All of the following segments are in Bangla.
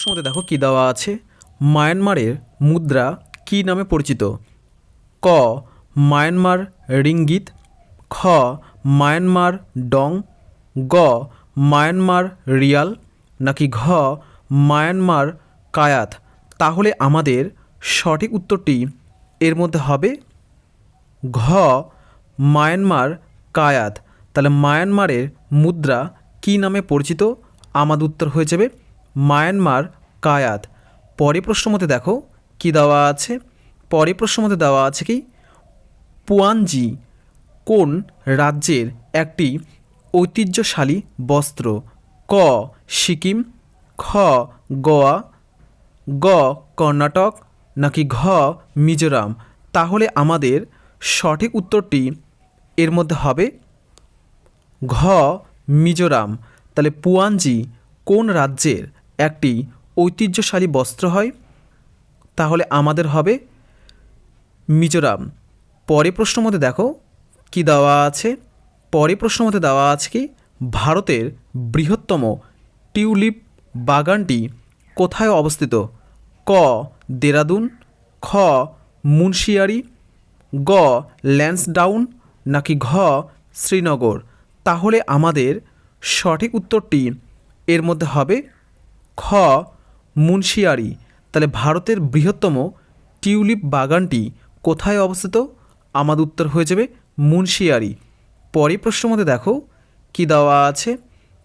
প্রশ্ন মধ্যে দেখো কী দেওয়া আছে? মায়ানমারের মুদ্রা কী নামে পরিচিত? ক, মায়ানমার রিঙ্গিত, খ, মায়ানমার ডং, গ, মায়ানমার রিয়াল, নাকি ঘ, মায়ানমার কায়াত? তাহলে আমাদের সঠিক উত্তরটি এর মধ্যে হবে ঘ, মায়ানমার কায়াত। তাহলে মায়ানমারের মুদ্রা কী নামে পরিচিত? আমাদের উত্তর হয়ে যাবে মায়ানমার কায়াত। পরে প্রশ্ন মতে দেখো, কি দেওয়া আছে? পরে প্রশ্ন মতে দেওয়া আছে কি? পুয়ানজি কোন রাজ্যের একটি ঐতিহ্যশালী বস্ত্র? ক, সিকিম, খ, গোয়া, গ, কর্ণাটক, নাকি ঘ, মিজোরাম? তাহলে আমাদের সঠিক উত্তরটি এর মধ্যে হবে ঘ, মিজোরাম। তাহলে পুয়ানজি কোন রাজ্যের একটি ঐতিহ্যশালী বস্ত্র হয়, তাহলে আমাদের হবে মিজোরাম। পরে প্রশ্ন মধ্যে দেখো, কি দেওয়া আছে? পরে প্রশ্ন মধ্যে দেওয়া আছে কি, ভারতের বৃহত্তম টিউলিপ বাগানটি কোথায় অবস্থিত? ক, দেরাদুন, খ, মুন্সিয়ারি, গ, ল্যান্সডাউন, নাকি ঘ, শ্রীনগর? তাহলে আমাদের সঠিক উত্তরটি এর মধ্যে হবে খ, মুন্সিয়ারি। তাহলে ভারতের বৃহত্তম টিউলিপ বাগানটি কোথায় অবস্থিত? আমাদের উত্তর হয়ে যাবে মুন্সিয়ারি। পরে প্রশ্ন মধ্যে দেখো, কি দেওয়া আছে?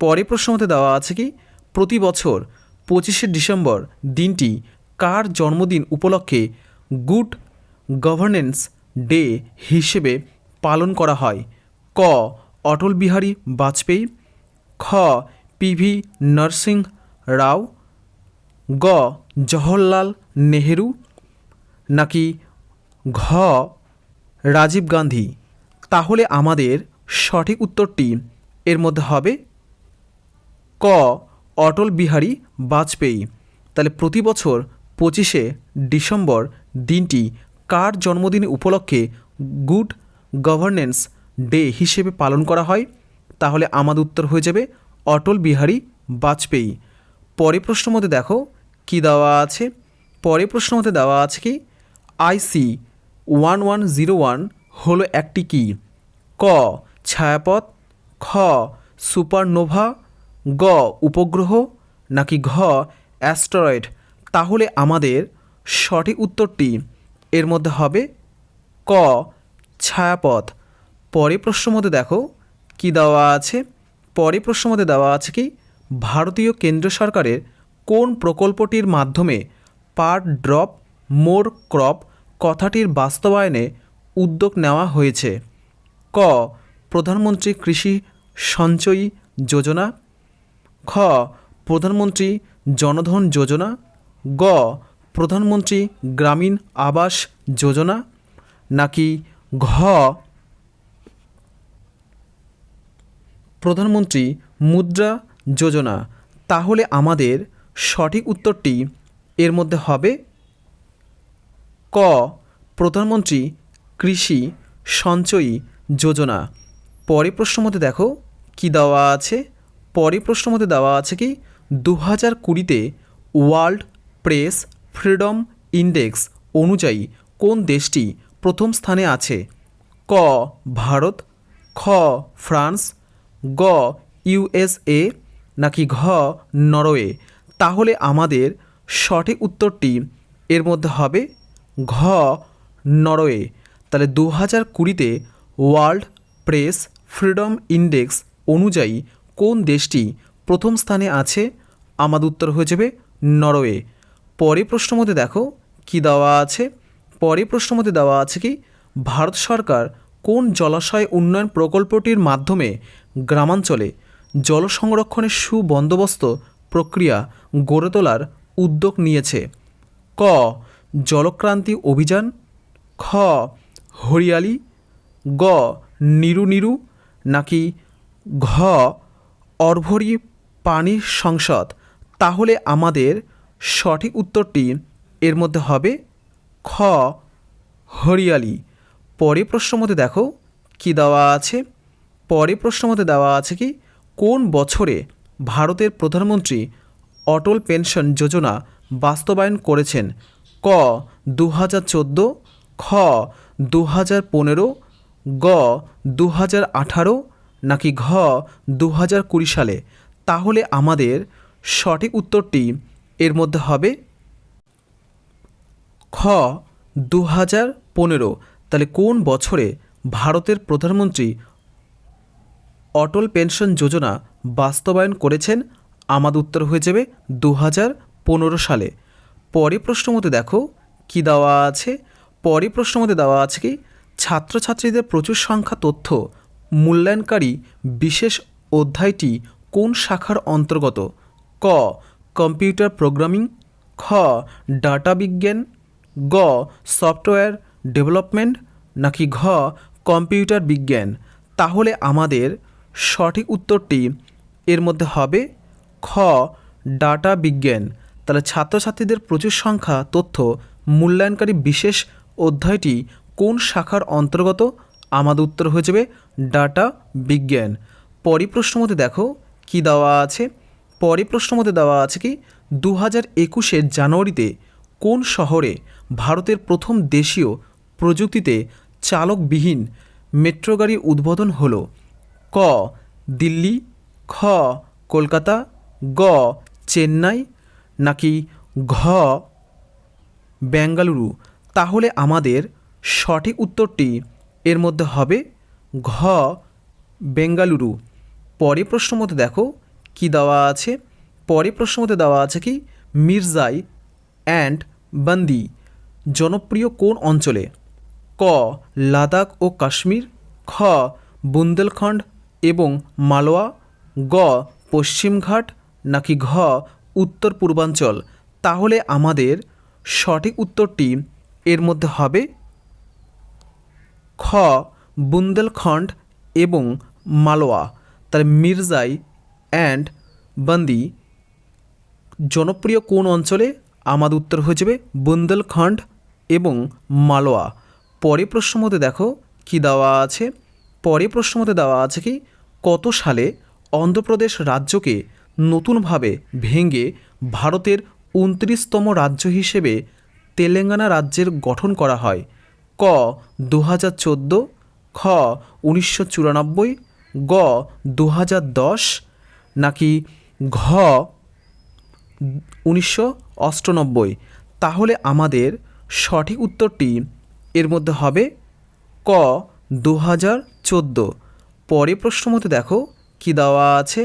পরে প্রশ্ন মধ্যে দেওয়া আছে কি, প্রতি বছর পঁচিশে ডিসেম্বর দিনটি কার জন্মদিন উপলক্ষে গুড গভর্নেন্স ডে হিসেবে পালন করা হয়? ক, অটল বিহারী বাজপেয়ী। খ পিভি নরসিং রাও, গ, জওহরলাল নেহেরু, নাকি ঘ, রাজীব গান্ধী? তাহলে আমাদের সঠিক উত্তরটি এর মধ্যে হবে, ক, অটল বিহারী বাজপেয়ী। তাহলে প্রতি বছর পঁচিশে ডিসেম্বর দিনটি কার জন্মদিন উপলক্ষে গুড গভর্নেন্স ডে হিসেবে পালন করা হয়? তাহলে আমাদের উত্তর হয়ে যাবে অটল বিহারী বাজপেয়ী। পরে প্রশ্ন মধ্যে দেখো, কি দেওয়া আছে? পরে প্রশ্ন মধ্যে দেওয়া আছে কি IC one one zero one হলো একটি কি? ক, ছায়াপথ, খ, সুপারনোভা, গ, উপগ্রহ, নাকি ঘ, অ্যাস্টরয়েড? তাহলে আমাদের সঠিক উত্তরটি এর মধ্যে হবে ক, ছায়াপথ। পরে প্রশ্ন মধ্যে দেখো, কি দেওয়া আছে? পরে প্রশ্ন মধ্যে দেওয়া আছে কি ভারতীয় কেন্দ্র সরকারের কোন প্রকল্পটির মাধ্যমে পার ড্রপ, মোর ক্রপ কথাটির বাস্তবায়নে উদ্যোগ নেওয়া হয়েছে? ক. প্রধানমন্ত্রী কৃষি সঞ্চয়ী যোজনা। খ. প্রধানমন্ত্রী জনধন যোজনা। গ. প্রধানমন্ত্রী গ্রামীণ আবাস যোজনা। নাকি ঘ. প্রধানমন্ত্রী মুদ্রা যোজনা, তাহলে আমাদের সঠিক উত্তরটি এর মধ্যে হবে ক, প্রধানমন্ত্রী কৃষি সঞ্চয়ী যোজনা। পরে প্রশ্ন মধ্যে দেখো কি দেওয়া আছে? পরে প্রশ্ন মধ্যে দেওয়া আছে কি দু হাজার কুড়িতে ওয়ার্ল্ড প্রেস ফ্রিডম ইন্ডেক্স অনুযায়ী কোন দেশটি প্রথম স্থানে আছে? ক, ভারত, খ, ফ্রান্স, গ ইউএসএ নাকি ঘ নরওয়ে তাহলে আমাদের সঠিক উত্তরটি এর মধ্যে হবে ঘ নরওয়ে তাহলে দু হাজার কুড়িতে ওয়ার্ল্ড প্রেস ফ্রিডম ইন্ডেক্স অনুযায়ী কোন দেশটি প্রথম স্থানে আছে? আমাদের উত্তর হয়ে যাবে নরওয়ে। পরে প্রশ্ন মধ্যে দেখো কি দেওয়া আছে? পরে প্রশ্ন মধ্যে দেওয়া আছে কি, ভারত সরকার কোন জলাশয় উন্নয়ন প্রকল্পটির মাধ্যমে গ্রামাঞ্চলে জল সংরক্ষণের সুবন্দোবস্ত প্রক্রিয়া গড়ে তোলার উদ্যোগ নিয়েছে। ক. জলক্রান্তি অভিযান। খ. হরিয়ালি। গ. নিরু নিরু, নাকি ঘ. অর্ভরি পানি সংসদ। তাহলে আমাদের সঠিক উত্তরটি এর মধ্যে হবে খ. হরিয়ালি। পরে প্রশ্ন মতে দেখো, কি দেওয়া আছে? পরে প্রশ্ন মতে দেওয়া আছে কি? কোন বছরে ভারতের প্রধানমন্ত্রী অটল পেনশন যোজনা বাস্তবায়ন করেছেন? ক দু হাজার চোদ্দ, খ দু হাজার পনেরো, গ দু হাজার আঠারো নাকি ঘ দু হাজার কুড়ি সালে? তাহলে আমাদের সঠিক উত্তরটি এর মধ্যে হবে খ দু হাজার পনেরো। তাহলে কোন বছরে ভারতের প্রধানমন্ত্রী অটল পেনশন যোজনা বাস্তবায়ন করেছেন আমাদের উত্তর হয়ে যাবে দু হাজার পনেরো সালে। পরে প্রশ্ন মতে দেখো, কি দেওয়া আছে? পরে প্রশ্ন মতে দেওয়া আছে কি, ছাত্রছাত্রীদের প্রচুর সংখ্যা তথ্য, মূল্যায়নকারী বিশেষ অধ্যায়টি কোন শাখার অন্তর্গত? ক, কম্পিউটার প্রোগ্রামিং। খ, ডাটা বিজ্ঞান। গ, সফটওয়্যার ডেভেলপমেন্ট। নাকি ঘ, কম্পিউটার বিজ্ঞান। তাহলে আমাদের সঠিক উত্তরটি এর মধ্যে হবে খ, ডাটা বিজ্ঞান। তাহলে ছাত্রছাত্রীদের প্রচুর সংখ্যা তথ্য মূল্যায়নকারী বিশেষ অধ্যায়টি কোন শাখার অন্তর্গত? আমাদের উত্তর হয়ে যাবে ডাটা বিজ্ঞান। পরিপ্রশ্ন মধ্যে দেখো কি দেওয়া আছে? পরিপ্রশ্ন মধ্যে দেওয়া আছে কি দু হাজার একুশের জানুয়ারিতে কোন শহরে ভারতের প্রথম দেশীয় প্রযুক্তিতে চালকবিহীন মেট্রো গাড়ির উদ্বোধন হলো? ক, দিল্লি, খ, কলকাতা, গ, চেন্নাই, নাকি ঘ, বেঙ্গালুরু। তাহলে আমাদের সঠিক উত্তরটি এর মধ্যে হবে ঘ, বেঙ্গালুরু। পরে প্রশ্ন মধ্যে দেখো কি দেওয়া আছে। পরে প্রশ্ন মধ্যে দেওয়া আছে কি মির্জাই অ্যান্ড বান্দি জনপ্রিয় কোন অঞ্চলে? ক, লাদাখ ও কাশ্মীর। খ, বুন্দেলখণ্ড এবং মালওয়া, গ, পশ্চিমঘাট নাকি ঘ, উত্তর পূর্বাঞ্চল, তাহলে আমাদের সঠিক উত্তরটি এর মধ্যে হবে খ, বুন্দেলখণ্ড এবং মালওয়া তার মির্জাই অ্যান্ড বন্দি। জনপ্রিয় কোন অঞ্চলে আমাদের উত্তর হয়ে যাবে বুন্দেলখণ্ড এবং মালওয়া। পরে প্রশ্ন মধ্যে দেখো কি দেওয়া আছে। পরে প্রশ্ন মধ্যে দেওয়া আছে কি, কত সালে অন্ধ্রপ্রদেশ রাজ্যকে নতুনভাবে ভেঙে ভারতের উনত্রিশতম রাজ্য হিসেবে তেলেঙ্গানা রাজ্যের গঠন করা হয়? ক দু হাজার চোদ্দ, খ, উনিশশো চুরানব্বই, গ দু হাজার দশ, নাকি ঘ, উনিশশো অষ্টানব্বই? তাহলে আমাদের সঠিক উত্তরটি এর মধ্যে হবে ক দু হাজার চোদ্দ। পরে প্রশ্ন মতে দেখো কি দেওয়া আছে?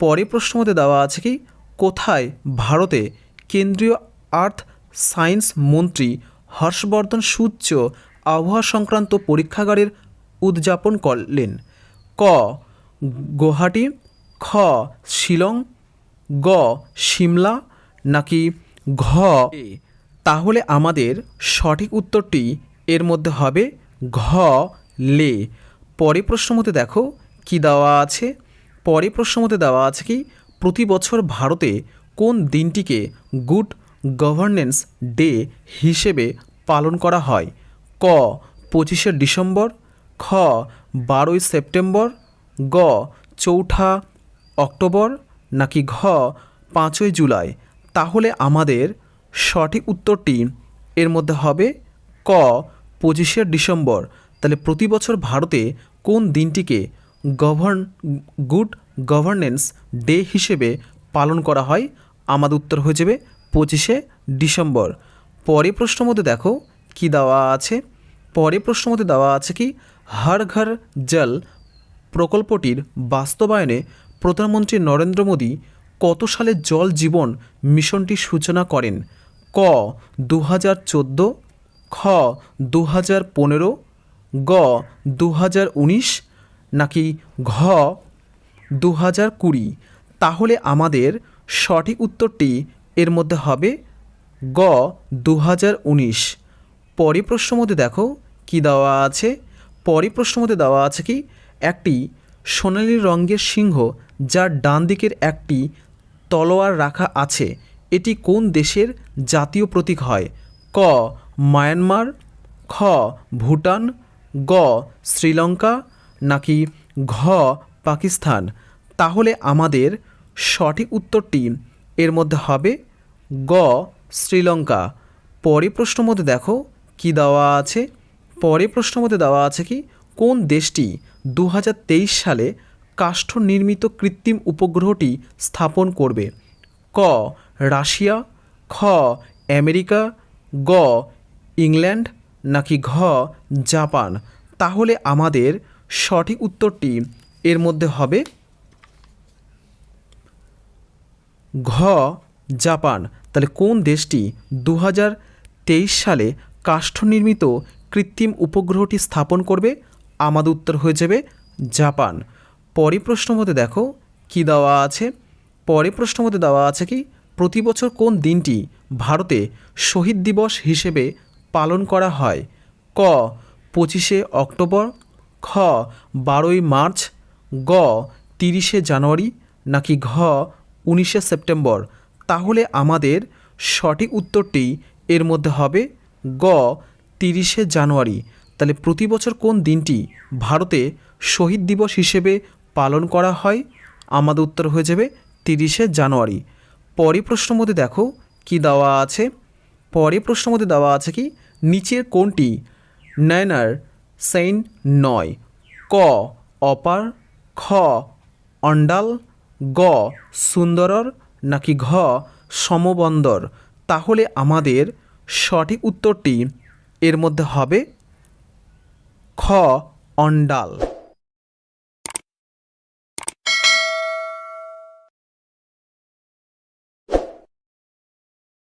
পরে প্রশ্ন মতে দেওয়া আছে কি, কোথায় ভারতে কেন্দ্রীয় আর্থ সায়েন্স মন্ত্রী হর্ষবর্ধন সূচ্য আবহাওয়া সংক্রান্ত পরীক্ষাগারের উদযাপন করলেন? ক, গুয়াহাটি, খ, শিলং, গ, সিমলা নাকি ঘ? তাহলে আমাদের সঠিক উত্তরটি এর মধ্যে হবে ঘ লে। পরে প্রশ্ন মতে দেখো কি দেওয়া আছে? পরে প্রশ্ন মতে দেওয়া আছে কি, প্রতি বছর ভারতে কোন দিনটিকে গুড গভর্নেন্স ডে হিসেবে পালন করা হয়? ক, পঁচিশে ডিসেম্বর, খ, বারোই সেপ্টেম্বর, গ, চৌঠা অক্টোবর নাকি ঘ, পাঁচই জুলাই? তাহলে আমাদের সঠিক উত্তরটি এর মধ্যে হবে ক, পঁচিশে ডিসেম্বর। তাহলে প্রতি বছর ভারতে কোন দিনটিকে গভর্ন গুড গভর্নেন্স ডে হিসেবে পালন করা হয়? আমাদের উত্তর হয়ে যাবে পঁচিশে ডিসেম্বর। পরে প্রশ্ন মধ্যে দেখো কি দেওয়া আছে? পরে প্রশ্ন মধ্যে দেওয়া আছে কি, হর ঘর জল প্রকল্পটির বাস্তবায়নে প্রধানমন্ত্রী নরেন্দ্র মোদী কত সালে জল জীবন মিশনটির সূচনা করেন? ক দু হাজার চোদ্দ, খ দু হাজার পনেরো গ দু হাজার উনিশ নাকি ঘ দু হাজার কুড়ি? তাহলে আমাদের সঠিক উত্তরটি এর মধ্যে হবে গ দু হাজার উনিশ। পরে প্রশ্ন মধ্যে দেখো কি দেওয়া আছে? পরে প্রশ্ন মধ্যে দেওয়া আছে কি? একটি সোনালি রঙের সিংহ যার ডান দিকের একটি তলোয়ার রাখা আছে। এটি কোন দেশের জাতীয় প্রতীক হয়? ক মায়ানমার, খ ভুটান গ, শ্রীলঙ্কা, নাকি ঘ, পাকিস্তান? তাহলে আমাদের সঠিক উত্তরটি এর মধ্যে হবে গ, শ্রীলঙ্কা। পরে প্রশ্ন মধ্যে দেখো কি দেওয়া আছে। পরে প্রশ্ন মধ্যে দেওয়া আছে কি, কোন দেশটি দু হাজার তেইশ সালে কাষ্ঠ নির্মিত কৃত্রিম উপগ্রহটি স্থাপন করবে? ক, রাশিয়া, খ, আমেরিকা, গ, ইংল্যান্ড নাকি ঘ, জাপান? তাহলে আমাদের সঠিক উত্তরটি এর মধ্যে হবে ঘ, জাপান। তাহলে কোন দেশটি দু হাজার তেইশ সালে কাষ্ঠ নির্মিত কৃত্রিম উপগ্রহটি স্থাপন করবে? আমাদের উত্তর হয়ে যাবে জাপান। পরে প্রশ্ন মধ্যে দেখো, কি দেওয়া আছে? পরে প্রশ্ন মধ্যে দেওয়া আছে কি, প্রতি বছর কোন দিনটি ভারতে শহীদ দিবস হিসেবে পালন করা হয়। ক, পঁচিশে অক্টোবর। খ, বারোই মার্চ। গ, তিরিশে জানুয়ারি। নাকি ঘ, উনিশে সেপ্টেম্বর। তাহলে আমাদের সঠিক উত্তরটি এর মধ্যে হবে গ, তিরিশে জানুয়ারি। তাহলে প্রতি বছর কোন দিনটি ভারতে শহীদ দিবস হিসেবে পালন করা হয়? আমাদের উত্তর হয়ে যাবে তিরিশে জানুয়ারি। পরে প্রশ্ন মধ্যে দেখো, কি দেওয়া আছে? পরে প্রশ্ন মধ্যে দেওয়া আছে কি? নিচের কোনটি নয়নার সেইন নয়। ক, অপার, খ, অন্ডাল, গ, সুন্দরর নাকি ঘ, সমবন্দর। তাহলে আমাদের সঠিক উত্তরটি এর মধ্যে হবে খ, অন্ডাল।